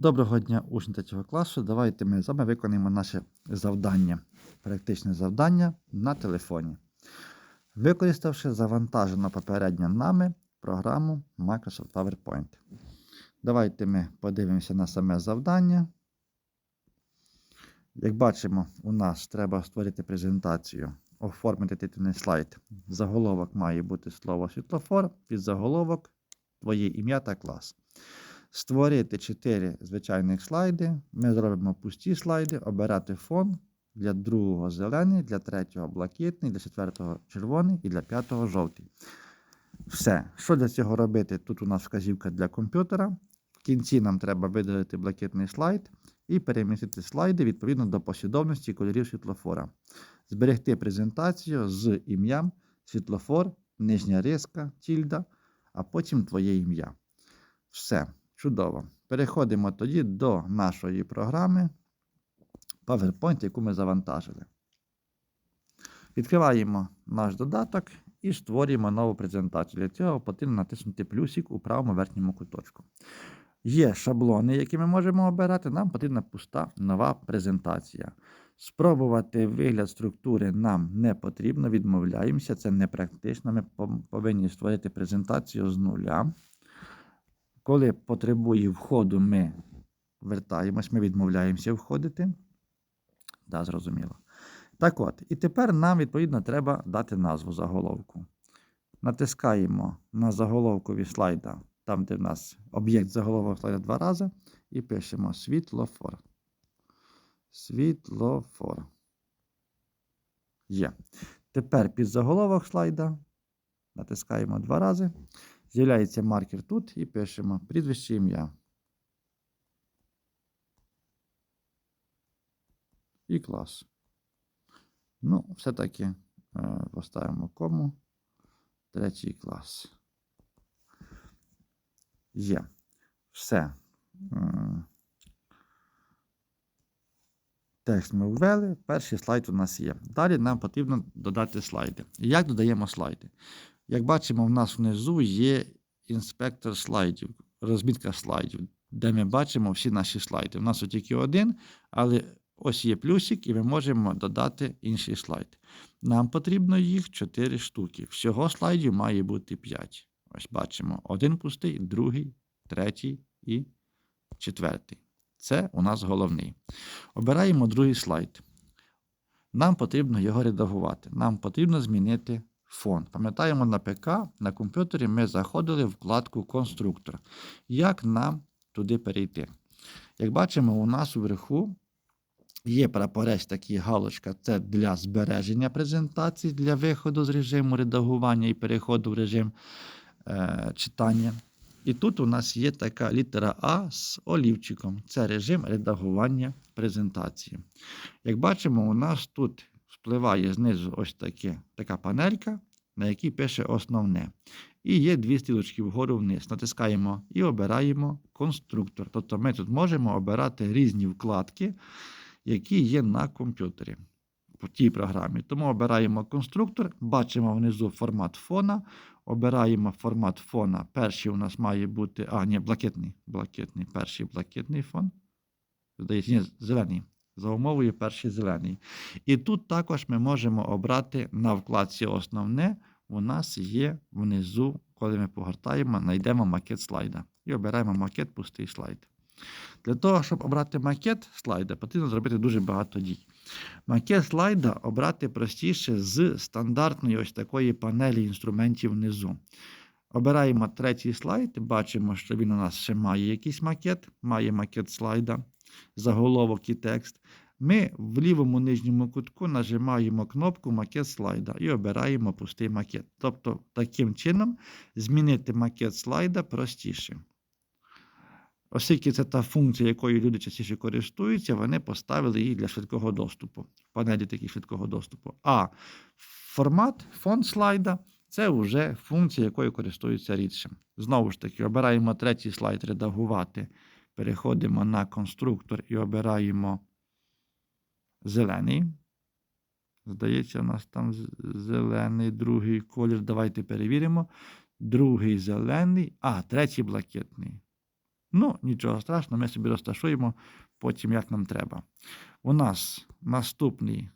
Доброго дня, учні 3 класу. Давайте ми з вами виконаємо наше завдання, практичне завдання на телефоні. Використавши завантажену попередньо нами програму Microsoft PowerPoint. Давайте ми подивимося на саме завдання. Як бачимо, у нас треба створити презентацію, оформити титульний слайд. Заголовок має бути слово світлофор, під заголовок твоє ім'я та клас. Створити 4 звичайних слайди. Ми зробимо пусті слайди, обирати фон для другого зелений, для третього блакитний, для четвертого червоний і для п'ятого жовтий. Все. Що для цього робити? Тут у нас вказівка для комп'ютера. В кінці нам треба видалити блакитний слайд і перемістити слайди відповідно до послідовності кольорів світлофора. Зберегти презентацію з ім'ям світлофор, нижня риска, тільда, а потім твоє ім'я. Все. Чудово. Переходимо тоді до нашої програми PowerPoint, яку ми завантажили. Відкриваємо наш додаток і створюємо нову презентацію. Для цього потрібно натиснути плюсик у правому верхньому куточку. Є шаблони, які ми можемо обирати. Нам потрібна пуста нова презентація. Спробувати вигляд структури нам не потрібно, відмовляємося, це не практично. Ми повинні створити презентацію з нуля. Коли потребує входу, ми вертаємось, ми відмовляємося входити. Да, зрозуміло. Так от, і тепер нам, відповідно, треба дати назву заголовку. Натискаємо на заголовкові слайда, там, де в нас об'єкт заголовок слайда два рази, і пишемо світлофор. Світлофор. Є. Тепер під заголовок слайда натискаємо два рази. З'являється маркер тут і пишемо прізвище ім'я. І клас. Ну, все-таки е, поставимо кому. Третій клас. Є. Все. Е, Текст ми ввели. Перший слайд у нас є. Далі нам потрібно додати слайди. Як додаємо слайди? Як бачимо, в нас внизу є інспектор слайдів, розмітка слайдів, де ми бачимо всі наші слайди. У нас тільки один, але ось є плюсик, і ми можемо додати інший слайд. Нам потрібно їх 4 штуки. Всього слайдів має бути 5. Ось бачимо: один пустий, другий, третій і четвертий. Це у нас головний. Обираємо другий слайд. Нам потрібно його редагувати. Нам потрібно змінити фон. Пам'ятаємо, на ПК, на комп'ютері ми заходили в вкладку Конструктор. Як нам туди перейти? Як бачимо, у нас вверху є прапорець такий галочка, це для збереження презентації, для виходу з режиму редагування і переходу в режим е, читання. І тут у нас є така літера А з олівчиком. Це режим редагування презентації. Як бачимо, у нас тут впливає знизу ось таке, така панелька, на якій пише основне. І є дві стрілочки вгору вниз. Натискаємо і обираємо конструктор. Тобто ми тут можемо обирати різні вкладки, які є на комп'ютері в тій програмі. Тому обираємо конструктор, бачимо внизу формат фона. Обираємо формат фона. Перший у нас має бути. А, ні, блакитний. блакитний, Перший блакитний фон. Здається, ні, зелений. За умовою перший зелений. І тут також ми можемо обрати на вкладці Основне. У нас є внизу, коли ми погортаємо, знайдемо макет слайда. І обираємо макет пустий слайд. Для того, щоб обрати макет слайда, потрібно зробити дуже багато дій. Макет слайда обрати простіше з стандартної ось такої панелі інструментів внизу. Обираємо третій слайд, бачимо, що він у нас ще має якийсь макет, має макет слайда, заголовок і текст. Ми в лівому нижньому кутку нажимаємо кнопку Макет слайда і обираємо пустий макет. Тобто, таким чином змінити макет слайда простіше. Оскільки це та функція, якою люди частіше користуються, вони поставили її для швидкого доступу, панелі такі швидкого доступу. А формат, фон слайда це вже функція, якою користуються рідше. Знову ж таки, обираємо третій слайд редагувати. Переходимо на конструктор і обираємо зелений. Здається, у нас там зелений, другий колір. Давайте перевіримо. Другий зелений, а, третій блакитний. Ну, нічого страшного, ми собі розташуємо потім, як нам треба. У нас наступний,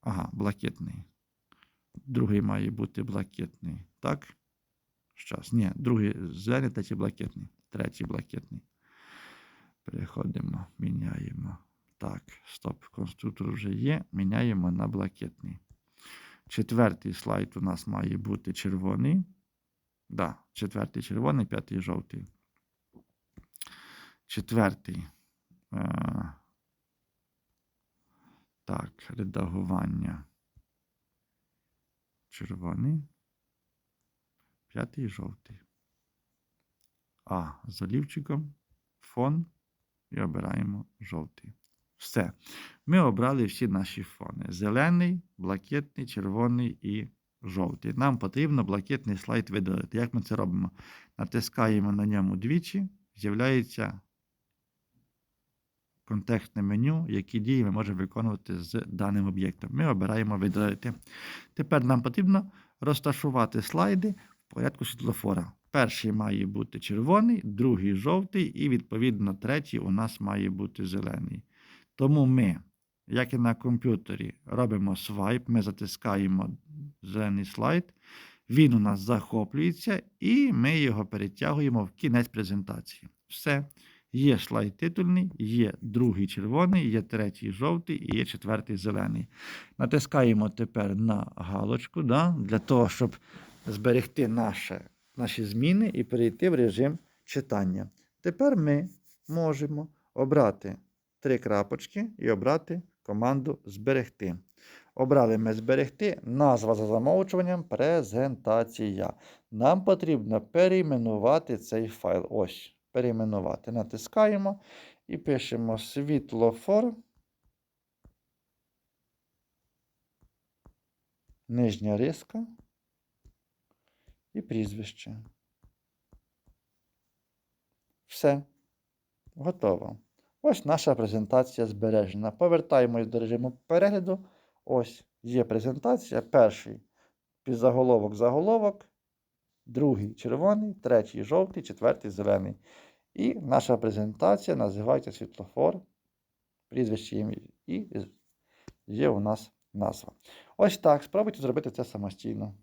ага, блакитний. Другий має бути блакитний. Так? Щас. Ні, другий зелений, третій блакитний. Третій блакитний. Переходимо, міняємо. Так, стоп, конструктор вже є. Міняємо на блакитний. Четвертий слайд у нас має бути червоний. Да, четвертий червоний, п'ятий жовтий. Четвертий. Е, так, редагування. Червоний. П'ятий жовтий. А з олівчиком фон і обираємо жовтий. Все. Ми обрали всі наші фони: зелений, блакитний, червоний і жовтий. Нам потрібно блакитний слайд видалити. Як ми це робимо? Натискаємо на ньому двічі, з'являється контекстне меню, які дії ми можемо виконувати з даним об'єктом. Ми обираємо видалити. Тепер нам потрібно розташувати слайди в порядку світлофора. Перший має бути червоний, другий жовтий, і, відповідно, третій у нас має бути зелений. Тому ми, як і на комп'ютері, робимо свайп, ми затискаємо зелений слайд, він у нас захоплюється, і ми його перетягуємо в кінець презентації. Все. Є слайд титульний, є другий червоний, є третій жовтий і є четвертий зелений. Натискаємо тепер на галочку да, для того, щоб зберегти наше, наші зміни і перейти в режим читання. Тепер ми можемо обрати три крапочки і обрати команду Зберегти. Обрали ми зберегти, назва за замовчуванням презентація. Нам потрібно перейменувати цей файл. Ось, перейменувати. Натискаємо і пишемо світлофор. Нижня риска і прізвище. Все. Готово. Ось наша презентація збережена. Повертаємось до режиму перегляду. Ось є презентація. Перший підзаголовок заголовок, другий червоний, третій жовтий, четвертий зелений. І наша презентація називається світлофор. Прізвище і є у нас назва. Ось так. Спробуйте зробити це самостійно.